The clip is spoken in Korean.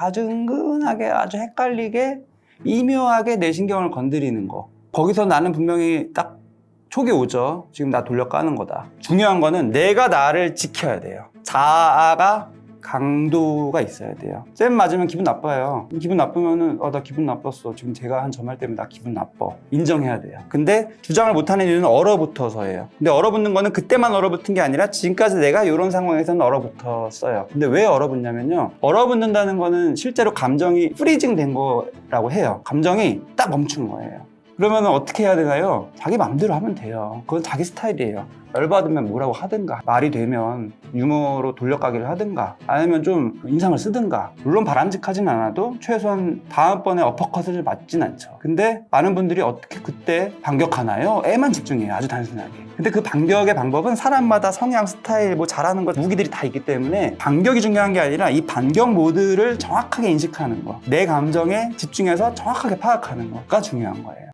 아주 은근하게 아주 헷갈리게 미묘하게 내 신경을 건드리는 거. 거기서 나는 분명히 딱 촉이 오죠. 지금 나 돌려 까는 거다. 중요한 거는 내가 나를 지켜야 돼요. 자아가 강도가 있어야 돼요. 쌤 맞으면 기분 나빠요. 기분 나쁘면은 어 나 기분 나빴어. 지금 제가 한 저 말 때문에 나 기분 나빠. 인정해야 돼요. 근데 주장을 못하는 이유는 얼어붙어서예요. 근데 얼어붙는 거는 그때만 얼어붙은 게 아니라 지금까지 내가 이런 상황에서는 얼어붙었어요. 근데 왜 얼어붙냐면요. 얼어붙는다는 거는 실제로 감정이 프리징 된 거라고 해요. 감정이 딱 멈춘 거예요. 그러면 어떻게 해야 되나요? 자기 마음대로 하면 돼요. 그건 자기 스타일이에요. 열받으면 뭐라고 하든가, 말이 되면 유머로 돌려가기를 하든가, 아니면 좀 인상을 쓰든가. 물론 바람직하진 않아도 최소한 다음번에 어퍼컷을 맞진 않죠. 근데 많은 분들이 어떻게 그때 반격하나요? 애만 집중해요. 아주 단순하게. 근데 그 반격의 방법은 사람마다 성향, 스타일, 뭐 잘하는 것, 무기들이 다 있기 때문에 반격이 중요한 게 아니라 이 반격 모드를 정확하게 인식하는 거. 내 감정에 집중해서 정확하게 파악하는 거가 중요한 거예요.